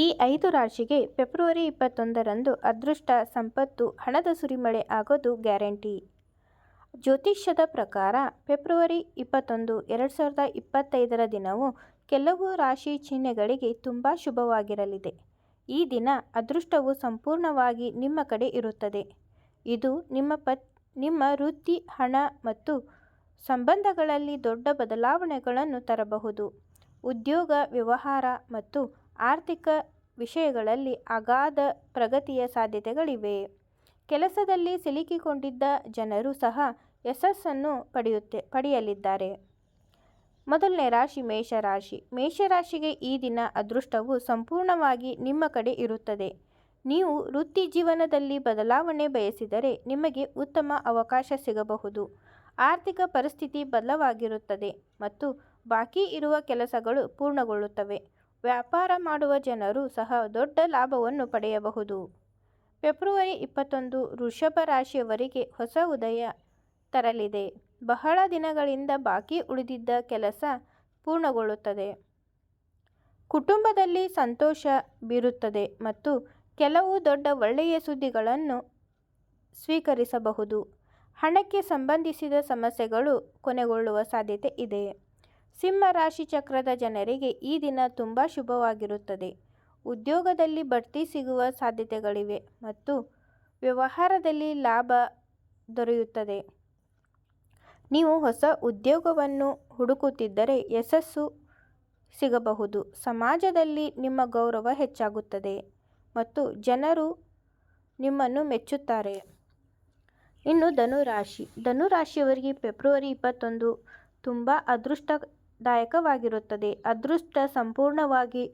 ಈ ಐದು ರಾಶಿಗೆ ಫೆಬ್ರವರಿ ಇಪ್ಪತ್ತೊಂದರಂದು ಅದೃಷ್ಟ, ಸಂಪತ್ತು, ಹಣದ ಸುರಿಮಳೆ ಆಗೋದು ಗ್ಯಾರಂಟಿ. ಜ್ಯೋತಿಷ್ಯದ ಪ್ರಕಾರ ಫೆಬ್ರವರಿ ಇಪ್ಪತ್ತೊಂದು, ಎರಡು ಸಾವಿರದ ಇಪ್ಪತ್ತೈದರ ದಿನವು ಕೆಲವು ರಾಶಿ ಚಿಹ್ನೆಗಳಿಗೆ ತುಂಬ ಶುಭವಾಗಿರಲಿದೆ. ಈ ದಿನ ಅದೃಷ್ಟವು ಸಂಪೂರ್ಣವಾಗಿ ನಿಮ್ಮ ಕಡೆ ಇರುತ್ತದೆ. ಇದು ನಿಮ್ಮ ಪತ್, ನಿಮ್ಮ ವೃತ್ತಿ, ಹಣ ಮತ್ತು ಸಂಬಂಧಗಳಲ್ಲಿ ದೊಡ್ಡ ಬದಲಾವಣೆಗಳನ್ನು ತರಬಹುದು. ಉದ್ಯೋಗ, ವ್ಯವಹಾರ ಮತ್ತು ಆರ್ಥಿಕ ವಿಷಯಗಳಲ್ಲಿ ಅಗಾಧ ಪ್ರಗತಿಯ ಸಾಧ್ಯತೆಗಳಿವೆ. ಕೆಲಸದಲ್ಲಿ ಸಿಲುಕಿಕೊಂಡಿದ್ದ ಜನರು ಸಹ ಯಶಸ್ಸನ್ನು ಪಡೆಯುತ್ತೆ, ಪಡೆಯಲಿದ್ದಾರೆ. ಮೊದಲನೇ ರಾಶಿ ಮೇಷರಾಶಿ. ಮೇಷರಾಶಿಗೆ ಈ ದಿನ ಅದೃಷ್ಟವು ಸಂಪೂರ್ಣವಾಗಿ ನಿಮ್ಮ ಕಡೆ ಇರುತ್ತದೆ. ನೀವು ವೃತ್ತಿ ಜೀವನದಲ್ಲಿ ಬದಲಾವಣೆ ಬಯಸಿದರೆ ನಿಮಗೆ ಉತ್ತಮ ಅವಕಾಶ ಸಿಗಬಹುದು. ಆರ್ಥಿಕ ಪರಿಸ್ಥಿತಿ ಬದಲಾಗಿರುತ್ತದೆ ಮತ್ತು ಬಾಕಿ ಇರುವ ಕೆಲಸಗಳು ಪೂರ್ಣಗೊಳ್ಳುತ್ತವೆ. ವ್ಯಾಪಾರ ಮಾಡುವ ಜನರು ಸಹ ದೊಡ್ಡ ಲಾಭವನ್ನು ಪಡೆಯಬಹುದು. ಫೆಬ್ರವರಿ ಇಪ್ಪತ್ತೊಂದು ವೃಷಭ ರಾಶಿಯವರಿಗೆ ಹೊಸ ಉದಯ ತರಲಿದೆ. ಬಹಳ ದಿನಗಳಿಂದ ಬಾಕಿ ಉಳಿದಿದ್ದ ಕೆಲಸ ಪೂರ್ಣಗೊಳ್ಳುತ್ತದೆ. ಕುಟುಂಬದಲ್ಲಿ ಸಂತೋಷ ಬೀರುತ್ತದೆ ಮತ್ತು ಕೆಲವು ದೊಡ್ಡ ಒಳ್ಳೆಯ ಸುದ್ದಿಗಳನ್ನು ಸ್ವೀಕರಿಸಬಹುದು. ಹಣಕ್ಕೆ ಸಂಬಂಧಿಸಿದ ಸಮಸ್ಯೆಗಳು ಕೊನೆಗೊಳ್ಳುವ ಸಾಧ್ಯತೆ ಇದೆ. ಸಿಂಹ ರಾಶಿ ಚಕ್ರದ ಜನರಿಗೆ ಈ ದಿನ ತುಂಬ ಶುಭವಾಗಿರುತ್ತದೆ. ಉದ್ಯೋಗದಲ್ಲಿ ಬಡ್ತಿ ಸಿಗುವ ಸಾಧ್ಯತೆಗಳಿವೆ ಮತ್ತು ವ್ಯವಹಾರದಲ್ಲಿ ಲಾಭ ದೊರೆಯುತ್ತದೆ. ನೀವು ಹೊಸ ಉದ್ಯೋಗವನ್ನು ಹುಡುಕುತ್ತಿದ್ದರೆ ಯಶಸ್ಸು ಸಿಗಬಹುದು. ಸಮಾಜದಲ್ಲಿ ನಿಮ್ಮ ಗೌರವ ಹೆಚ್ಚಾಗುತ್ತದೆ ಮತ್ತು ಜನರು ನಿಮ್ಮನ್ನು ಮೆಚ್ಚುತ್ತಾರೆ. ಇನ್ನು ಧನುರಾಶಿ. ಧನುರಾಶಿಯವರಿಗೆ ಫೆಬ್ರವರಿ ಇಪ್ಪತ್ತೊಂದು ತುಂಬ ಅದೃಷ್ಟದಾಯಕವಾಗಿರುತ್ತದೆ ಅದೃಷ್ಟ ಸಂಪೂರ್ಣವಾಗಿ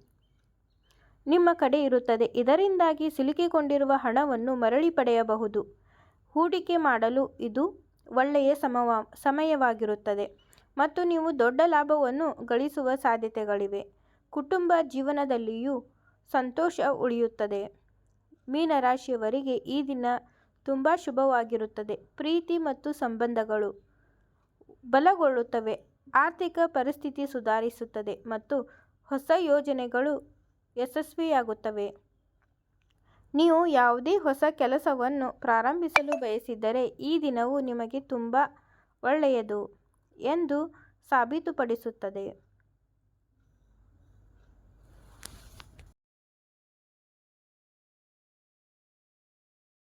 ನಿಮ್ಮ ಕಡೆ ಇರುತ್ತದೆ. ಇದರಿಂದಾಗಿ ಸಿಲುಕಿಕೊಂಡಿರುವ ಹಣವನ್ನು ಮರಳಿ ಪಡೆಯಬಹುದು. ಹೂಡಿಕೆ ಮಾಡಲು ಇದು ಒಳ್ಳೆಯ ಸಮವ, ಸಮಯವಾಗಿರುತ್ತದೆ. ಮತ್ತು ನೀವು ದೊಡ್ಡ ಲಾಭವನ್ನು ಗಳಿಸುವ ಸಾಧ್ಯತೆಗಳಿವೆ. ಕುಟುಂಬ ಜೀವನದಲ್ಲಿಯೂ ಸಂತೋಷ ಉಳಿಯುತ್ತದೆ. ಮೀನರಾಶಿಯವರಿಗೆ ಈ ದಿನ ತುಂಬ ಶುಭವಾಗಿರುತ್ತದೆ. ಪ್ರೀತಿ ಮತ್ತು ಸಂಬಂಧಗಳು ಬಲಗೊಳ್ಳುತ್ತವೆ. ಆರ್ಥಿಕ ಪರಿಸ್ಥಿತಿ ಸುಧಾರಿಸುತ್ತದೆ ಮತ್ತು ಹೊಸ ಯೋಜನೆಗಳು ಯಶಸ್ವಿಯಾಗುತ್ತವೆ. ನೀವು ಯಾವುದೇ ಹೊಸ ಕೆಲಸವನ್ನು ಪ್ರಾರಂಭಿಸಲು ಬಯಸಿದರೆ ಈ ದಿನವು ನಿಮಗೆ ತುಂಬ ಒಳ್ಳೆಯದು ಎಂದು ಸಾಬೀತುಪಡಿಸುತ್ತದೆ.